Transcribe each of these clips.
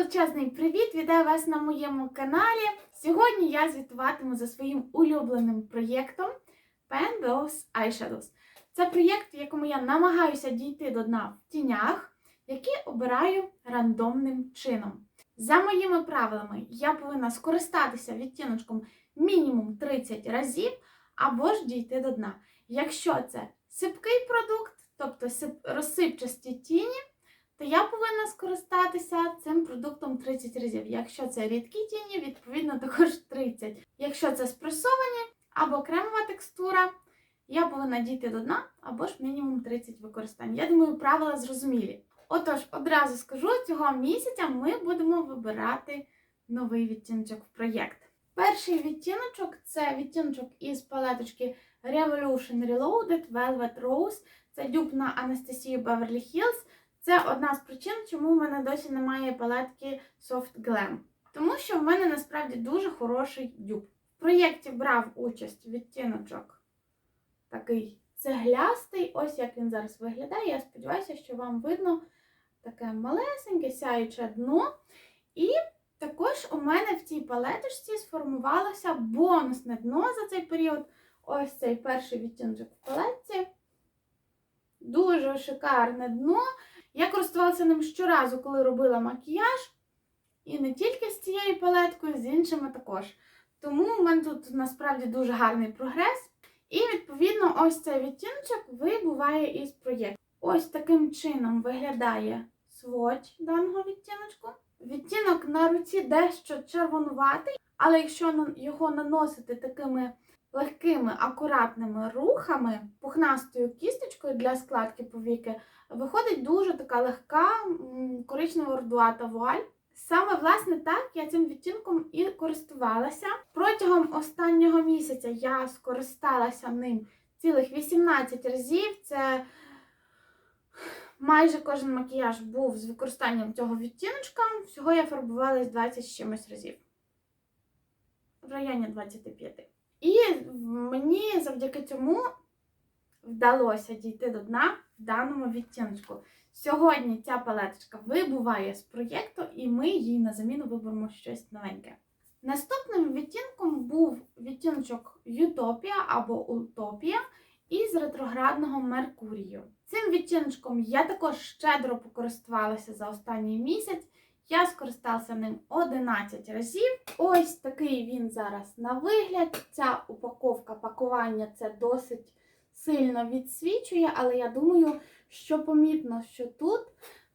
величезний привіт! Вітаю вас на моєму каналі. Сьогодні я звітуватиму за своїм улюбленим проєктом Pen Eyeshadows. Це проєкт, в якому я намагаюся дійти до дна в тінях, які обираю рандомним чином. За моїми правилами, я повинна скористатися відтіночком мінімум 30 разів або ж дійти до дна. Якщо це сипкий продукт, тобто розсипчасті тіні, то я повинна скористатися цим продуктом 30 разів. Якщо це рідкі тіні, відповідно також 30. Якщо це спресовані або кремова текстура, я повинна дійти до дна або ж мінімум 30 використань. Я думаю, правила зрозумілі. Отож, одразу скажу, цього місяця ми будемо вибирати новий відтіночок в проєкт. Перший відтіночок це відтіночок із палеточки Revolution Reloaded Velvet Rose. Це дюб на Анастасію Beverly Hills. Це одна з причин, чому в мене досі немає палетки Soft Glam. Тому що в мене насправді дуже хороший дюб. В проєкті брав участь відтіночок такий цеглястий. Ось як він зараз виглядає. Я сподіваюся, що вам видно таке малесеньке сяюче дно. І також у мене в цій палеточці сформувалося бонусне дно за цей період. Ось цей перший відтіночок в палетці. Дуже шикарне дно. Я користувалася ним щоразу, коли робила макіяж. І не тільки з цією палеткою, з іншими також. Тому в мене тут насправді дуже гарний прогрес. І, відповідно, ось цей відтіночок вибуває із проєкту. Ось таким чином виглядає сводч даного відтіночку. Відтінок на руці дещо червонуватий, але якщо його наносити такими легкими, акуратними рухами, пухнастою кісточкою для складки повіки, виходить дуже така легка м, коричнево-рудувата вуаль. Саме власне так я цим відтінком і користувалася. Протягом останнього місяця я скористалася ним цілих 18 разів. Це майже кожен макіяж був з використанням цього відтіночка. Всього я фарбувалась 20 з чимось разів. В районі 25. І мені завдяки цьому вдалося дійти до дна даному відтіночку. Сьогодні ця палеточка вибуває з проєкту, і ми їй на заміну виберемо щось новеньке. Наступним відтінком був відтіночок Ютопія або Утопія із ретроградного Меркурію. Цим відтіночком я також щедро покористувалася за останній місяць. Я скористалася ним 11 разів. Ось такий він зараз на вигляд. Ця упаковка пакування це досить сильно відсвічує, але я думаю, що помітно, що тут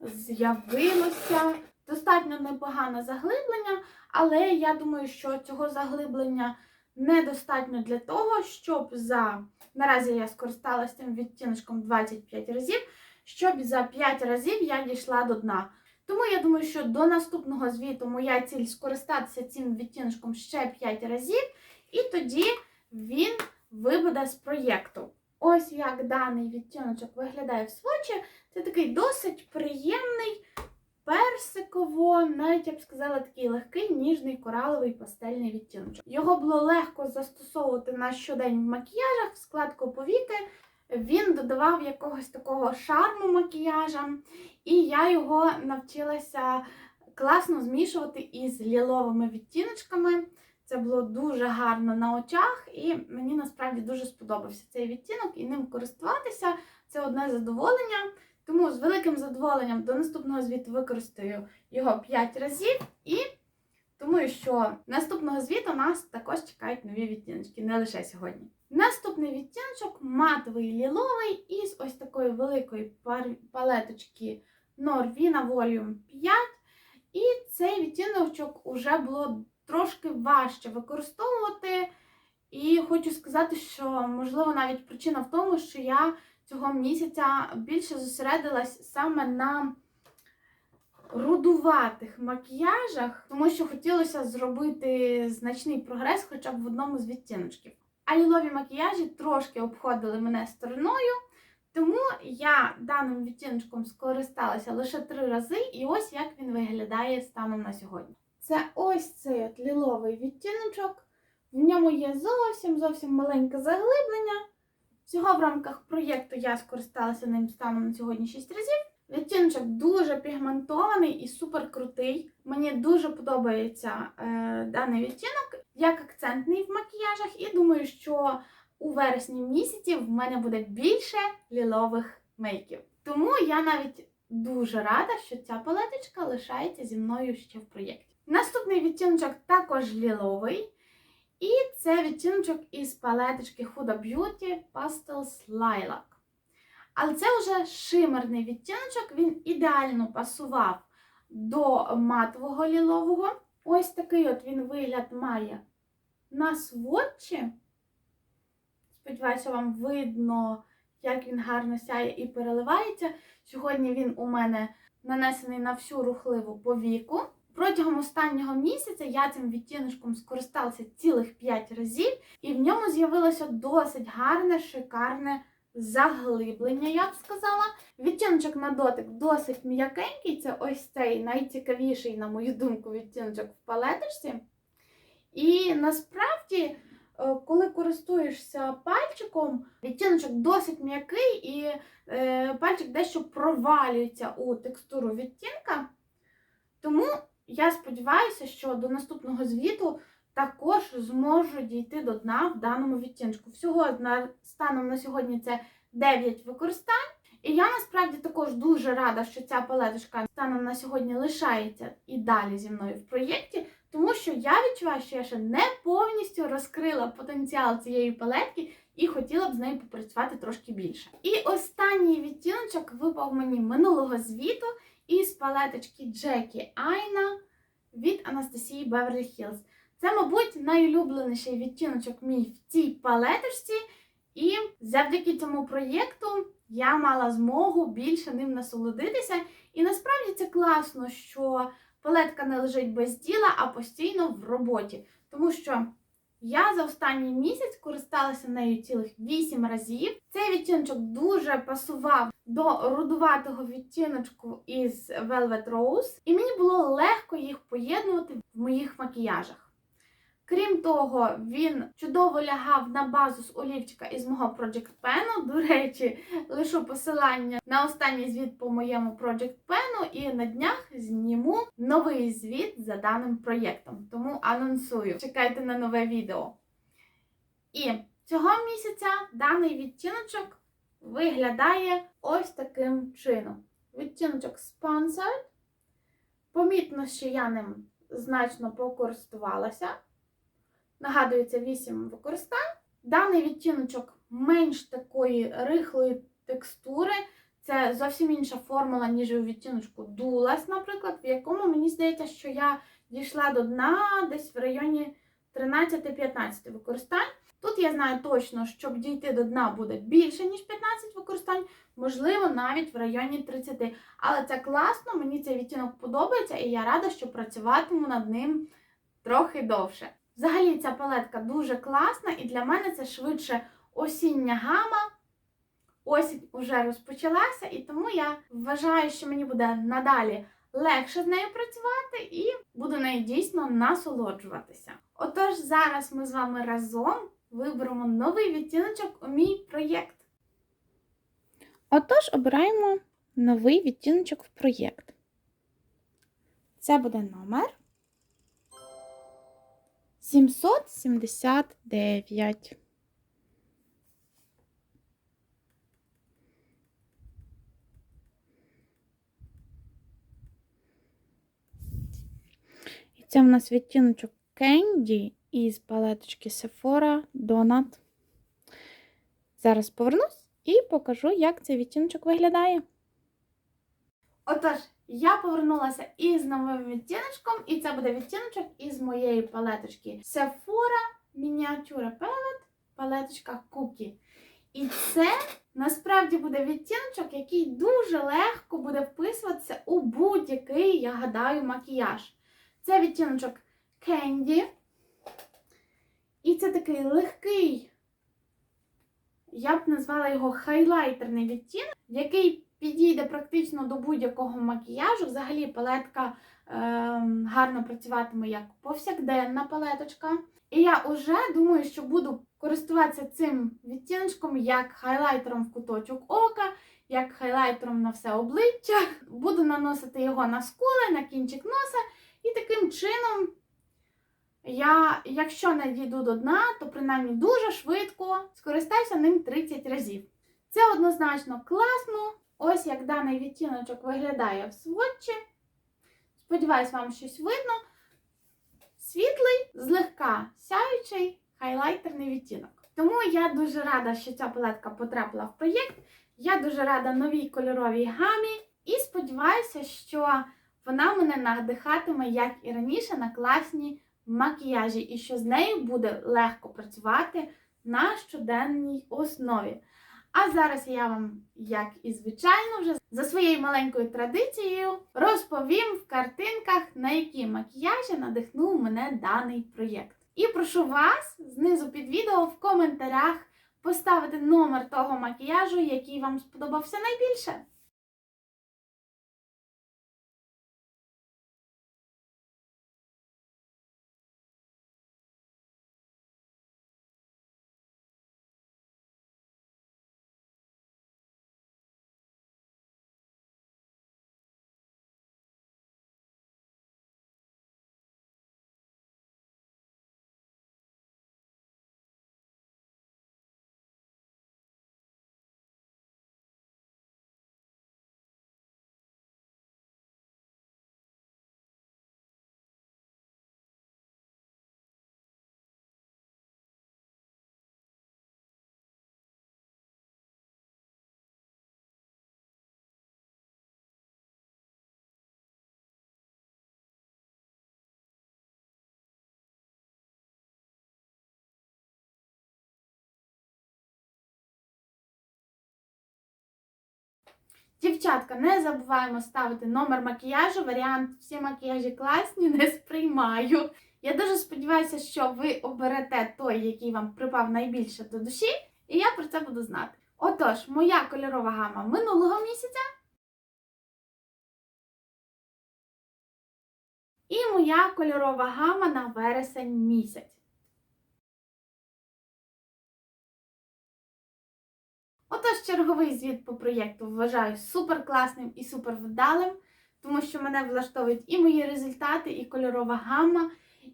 з'явилося достатньо непогане заглиблення, але я думаю, що цього заглиблення недостатньо для того, щоб за наразі я скористалася цим відтіночком 25 разів, щоб за 5 разів я дійшла до дна. Тому я думаю, що до наступного звіту моя ціль скористатися цим відтіночком ще 5 разів, і тоді він вибуде з проєкту. Ось як даний відтіночок виглядає в свочі. Це такий досить приємний, персиково, навіть я б сказала, такий легкий, ніжний кораловий пастельний відтіночок. Його було легко застосовувати на щодень в макіяжах, в складку повіки. Він додавав якогось такого шарму макіяжам, і я його навчилася класно змішувати із ліловими відтіночками. Це було дуже гарно на очах, і мені насправді дуже сподобався цей відтінок і ним користуватися. Це одне задоволення. Тому з великим задоволенням до наступного звіту використаю його 5 разів і думаю, що наступного звіту нас також чекають нові відтіночки, не лише сьогодні. Наступний відтіночок матовий ліловий із ось такої великої палеточки Norvina Volume 5. І цей відтіночок уже було трошки важче використовувати. І хочу сказати, що можливо навіть причина в тому, що я цього місяця більше зосередилась саме на рудуватих макіяжах, тому що хотілося зробити значний прогрес хоча б в одному з відтіночків. А лілові макіяжі трошки обходили мене стороною, тому я даним відтіночком скористалася лише три рази, і ось як він виглядає станом на сьогодні. Це ось цей от ліловий відтіночок. В ньому є зовсім зовсім маленьке заглиблення. Всього в рамках проєкту я скористалася ним станом на сьогодні 6 разів. Відтіночок дуже пігментований і супер крутий. Мені дуже подобається е, даний відтінок як акцентний в макіяжах, і думаю, що у вересні місяці в мене буде більше лілових мейків. Тому я навіть дуже рада, що ця палеточка лишається зі мною ще в проєкті. Наступний відтіночок також ліловий. І це відтіночок із палеточки Huda Beauty Pastels Lilac. Але це вже шимерний відтіночок, він ідеально пасував до матового лілового. Ось такий от він вигляд має на сводчі. Сподіваюся, вам видно, як він гарно сяє і переливається. Сьогодні він у мене нанесений на всю рухливу повіку. Протягом останнього місяця я цим відтіночком скористалася цілих 5 разів, і в ньому з'явилося досить гарне, шикарне заглиблення, я б сказала. Відтіночок на дотик досить м'якенький. Це ось цей найцікавіший, на мою думку, відтіночок в палеточці. І насправді, е, коли користуєшся пальчиком, відтіночок досить м'який, і е, пальчик дещо провалюється у текстуру відтінка. Тому я сподіваюся, що до наступного звіту також зможу дійти до дна в даному відтіночку. Всього на станом на сьогодні це 9 використань. І я насправді також дуже рада, що ця палеточка станом на сьогодні лишається і далі зі мною в проєкті, тому що я відчуваю, що я ще не повністю розкрила потенціал цієї палетки і хотіла б з нею попрацювати трошки більше. І останній відтіночок випав мені минулого звіту із палеточки Джекі Айна від Анастасії Беверлі Хілз. Це, мабуть, найулюбленіший відтіночок мій в цій палеточці, і завдяки цьому проєкту я мала змогу більше ним насолодитися. І насправді це класно, що палетка не лежить без діла, а постійно в роботі. Тому що я за останній місяць користалася нею цілих 8 разів. Цей відтіночок дуже пасував до рудуватого відтіночку із Velvet Rose, і мені було легко їх поєднувати в моїх макіяжах. Крім того, він чудово лягав на базу з олівчика із мого Project Pen. До речі, лишу посилання на останній звіт по моєму Project Pen, і на днях зніму новий звіт за даним проєктом. Тому анонсую. Чекайте на нове відео. І цього місяця даний відтіночок виглядає ось таким чином. Відтіночок Sponsored. Помітно, що я ним значно покористувалася. Нагадую, це 8 використань. Даний відтіночок менш такої рихлої текстури. Це зовсім інша формула, ніж у відтіночку Dulas, наприклад, в якому мені здається, що я дійшла до дна десь в районі 13-15 використань. Тут я знаю точно, щоб дійти до дна буде більше, ніж 15 використань, можливо, навіть в районі 30. Але це класно, мені цей відтінок подобається, і я рада, що працюватиму над ним трохи довше. Взагалі, ця палетка дуже класна, і для мене це швидше осіння гама. Осінь вже розпочалася, і тому я вважаю, що мені буде надалі легше з нею працювати і буду нею дійсно насолоджуватися. Отож, зараз ми з вами разом виберемо новий відтіночок у мій проєкт. Отож, обираємо новий відтіночок в проєкт. Це буде номер 779. І це в нас відтіночок Candy із палеточки Sephora Donut. Зараз повернусь і покажу, як цей відтіночок виглядає. Отож, я повернулася із новим відтіночком, і це буде відтіночок із моєї палеточки Sephora Miniature Palette, палеточка Cookie. І це насправді буде відтіночок, який дуже легко буде вписуватися у будь-який, я гадаю, макіяж. Це відтіночок Candy. І це такий легкий, я б назвала його хайлайтерний відтінок, який підійде практично до будь-якого макіяжу. Взагалі палетка е, гарно працюватиме як повсякденна палеточка. І я вже думаю, що буду користуватися цим відтіночком як хайлайтером в куточок ока, як хайлайтером на все обличчя. Буду наносити його на скули, на кінчик носа, і таким чином я, якщо не дійду до дна, то принаймні дуже швидко скористаюся ним 30 разів. Це однозначно класно. Ось як даний відтіночок виглядає в сводчі. Сподіваюсь, вам щось видно. Світлий, злегка сяючий хайлайтерний відтінок. Тому я дуже рада, що ця палетка потрапила в проєкт. Я дуже рада новій кольоровій гамі і сподіваюся, що вона мене надихатиме, як і раніше, на класні макіяжі, і що з нею буде легко працювати на щоденній основі. А зараз я вам, як і звичайно, вже за своєю маленькою традицією розповім в картинках, на які макіяжі надихнув мене даний проєкт. І прошу вас знизу під відео в коментарях поставити номер того макіяжу, який вам сподобався найбільше. Дівчатка, не забуваємо ставити номер макіяжу. Варіант всі макіяжі класні, не сприймаю. Я дуже сподіваюся, що ви оберете той, який вам припав найбільше до душі, і я про це буду знати. Отож, моя кольорова гама минулого місяця. І моя кольорова гама на вересень місяць. Отож, черговий звіт по проєкту вважаю супер класним і супер вдалим, тому що мене влаштовують і мої результати, і кольорова гамма.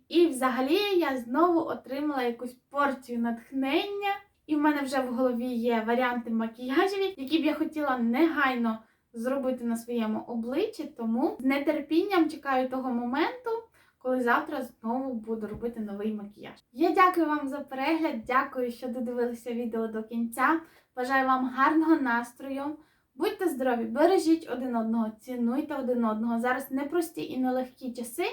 І взагалі я знову отримала якусь порцію натхнення, і в мене вже в голові є варіанти макіяжів, які б я хотіла негайно зробити на своєму обличчі. Тому з нетерпінням чекаю того моменту, коли завтра знову буду робити новий макіяж. Я дякую вам за перегляд, дякую, що додивилися відео до кінця. Бажаю вам гарного настрою. Будьте здорові, бережіть один одного, цінуйте один одного. Зараз непрості і нелегкі часи.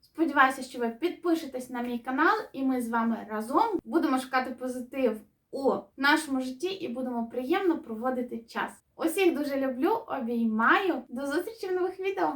Сподіваюся, що ви підпишетесь на мій канал, і ми з вами разом будемо шукати позитив у нашому житті і будемо приємно проводити час. Усіх дуже люблю, обіймаю. До зустрічі в нових відео!